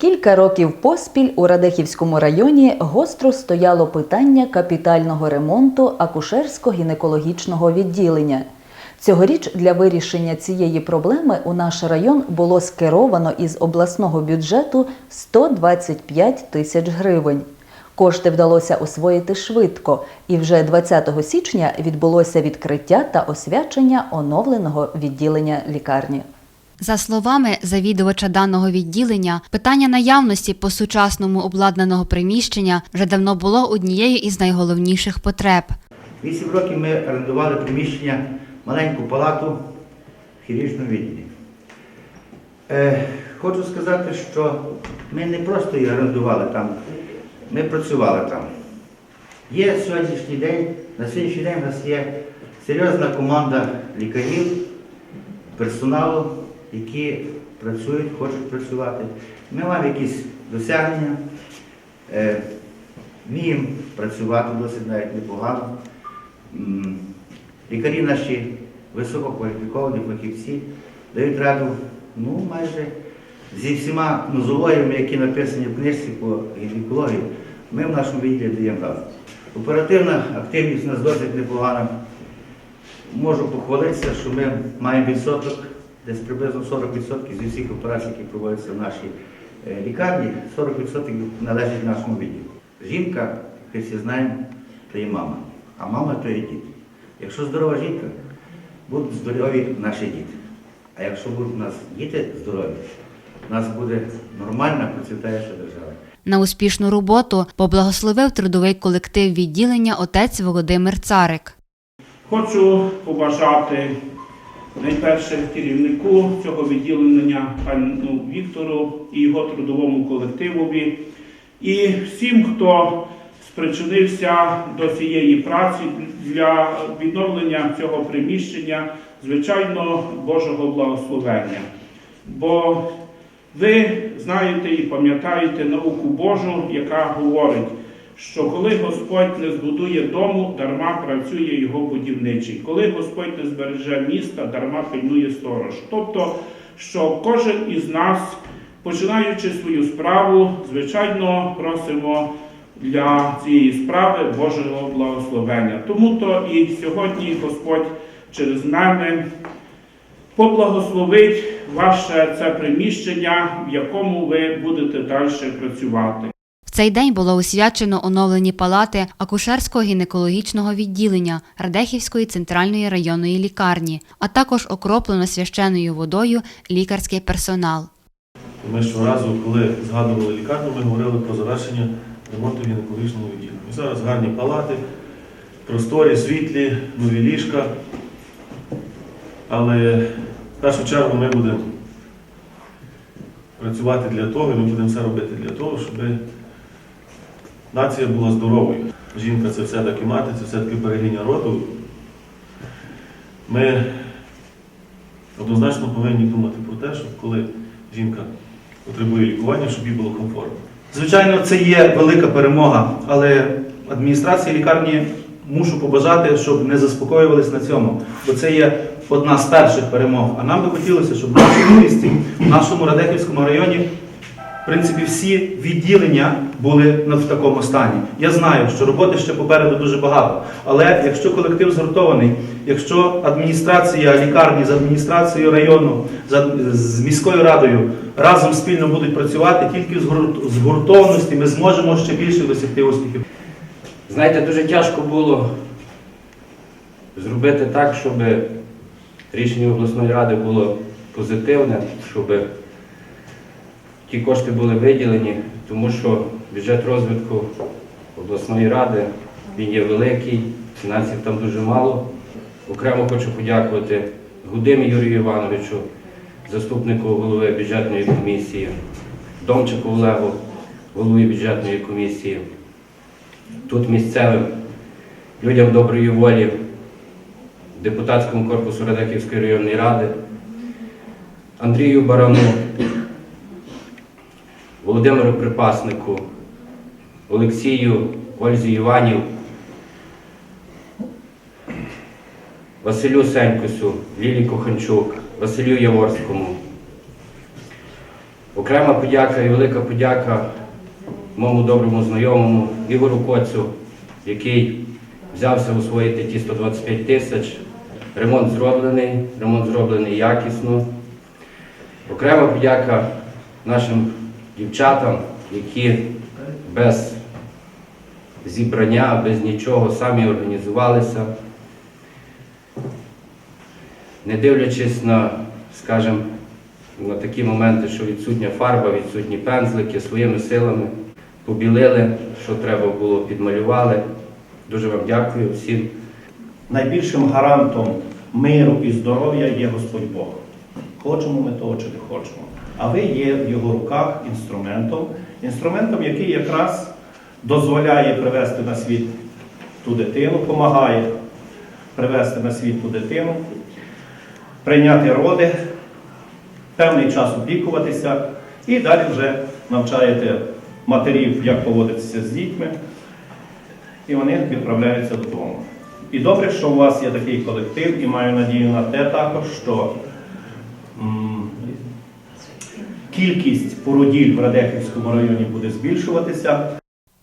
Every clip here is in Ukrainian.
Кілька років поспіль у Радехівському районі гостро стояло питання капітального ремонту акушерсько-гінекологічного відділення. Цьогоріч для вирішення цієї проблеми у наш район було скеровано із обласного бюджету 125 тисяч гривень. Кошти вдалося освоїти швидко, і вже 20 січня відбулося відкриття та освячення оновленого відділення лікарні. За словами завідувача даного відділення, питання наявності по сучасному обладнаного приміщення вже давно було однією із найголовніших потреб. Вісім років ми орендували приміщення, маленьку палату в хірургічному відділі. Е, хочу сказати, що ми не просто її орендували там, ми працювали там. Є сьогоднішній день, на сьогоднішній день у нас є серйозна команда лікарів, персоналу, які працюють, хочуть працювати. Ми маємо якісь досягнення, е, вміємо працювати досить навіть непогано. Лікарі наші висококваліфіковані фахівці дають раду ну, майже зі всіма нозологіями, які написані в книжці по гінекології, ми в нашому відділі даємо раду. Оперативна активність у нас досить непогана. Можу похвалитися, що ми маємо відсоток, десь приблизно 40% зі всіх операцій, які проводяться в нашій е, лікарні, 40% належить нашому відділу. Жінка, як всі знаємо, то є мама, а мама то є діти. Якщо здорова жінка, будуть здорові наші діти. А якщо будуть у нас діти здорові, у нас буде нормальна процвітаюча держава. На успішну роботу поблагословив трудовий колектив відділення отець Володимир Царик. Хочу побажати найперше керівнику цього відділення пану Віктору і його трудовому колективові, і всім, хто спричинився до цієї праці для відновлення цього приміщення, звичайно, Божого благословення. Бо ви знаєте і пам'ятаєте науку Божу, яка говорить, що коли Господь не збудує дому, дарма працює його будівничий. Коли Господь не збереже міста, дарма пильнує сторож. Тобто, що кожен із нас, починаючи свою справу, звичайно, просимо для цієї справи Божого благословення. Тому то і сьогодні Господь через мене поблагословить ваше це приміщення, в якому ви будете далі працювати. Цей день було освячено оновлені палати акушерсько-гінекологічного відділення Радехівської центральної районної лікарні, а також окроплено священною водою лікарський персонал. Ми щоразу, коли згадували лікарню, ми говорили про завершення ремонту гінекологічного відділення. Зараз гарні палати, просторі, світлі, нові ліжка. Але в першу чергу ми будемо працювати для того, і ми будемо все робити для того, щоб нація була здоровою. Жінка це все-таки мати, це все-таки берегиня роду. Ми однозначно повинні думати про те, щоб коли жінка потребує лікування, щоб їй було комфортно. Звичайно, це є велика перемога, але адміністрації лікарні мушу побажати, щоб не заспокоювались на цьому, бо це є одна з перших перемог. А нам би хотілося, щоб в нашому місті, в нашому Радехівському районі, принципі, всі відділення були в такому стані. Я знаю, що роботи ще попереду дуже багато. Але якщо колектив згуртований, якщо адміністрація лікарні з адміністрацією району, з- міською радою разом спільно будуть працювати, тільки з гуртованості ми зможемо ще більше досягти успіхів. Знаєте, дуже тяжко було зробити так, щоб рішення обласної ради було позитивне, щоб ті кошти були виділені, тому що бюджет розвитку обласної ради він є великий, фінансів там дуже мало. Окремо хочу подякувати Гудимі Юрію Івановичу, заступнику голови бюджетної комісії, Домчику Олегу, голові бюджетної комісії тут місцевим людям доброї волі, депутатському корпусу Радаківської районної ради, Андрію Барану, Володимиру Припаснику, Олексію Ользі Іванів, Василю Сенькусу, Лілі Коханчук, Василю Яворському, Окрема подяка і велика подяка моєму доброму знайомому Ігору Коцю, який взявся освоїти ті 125 тисяч. Ремонт зроблений, ремонт зроблений якісно. Окрема подяка нашим дівчатам, які без зібрання, без нічого самі організувалися, не дивлячись на, скажімо, на такі моменти, що відсутня фарба, відсутні пензлики, своїми силами побілили, що треба було, підмалювали. Дуже вам дякую всім. Найбільшим гарантом миру і здоров'я є Господь Бог. Хочемо ми того чи не хочемо. А ви є в його руках інструментом, інструментом, який якраз дозволяє привести на світ ту дитину, допомагає привести на світ ту дитину, прийняти роди, певний час опікуватися і далі вже навчаєте матерів, як поводитися з дітьми, і вони відправляються додому. І добре, що у вас є такий колектив, і маю надію на те також, що кількість породіль в Радехівському районі буде збільшуватися.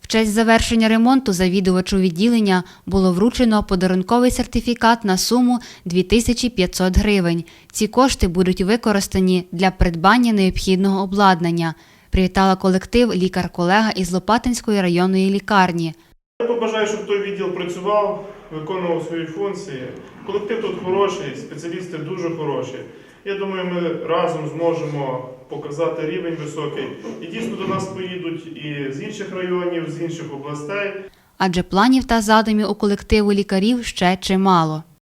В честь завершення ремонту завідувачу відділення було вручено подарунковий сертифікат на суму 2500 гривень. Ці кошти будуть використані для придбання необхідного обладнання. Привітала колектив лікар-колега із Лопатинської районної лікарні. Я побажаю, щоб той відділ працював, виконував свої функції. Колектив тут хороший, спеціалісти дуже хороші. Я думаю, ми разом зможемо показати рівень високий. І дійсно до нас поїдуть і з інших районів, з інших областей. Адже планів та задумів у колективу лікарів ще чимало.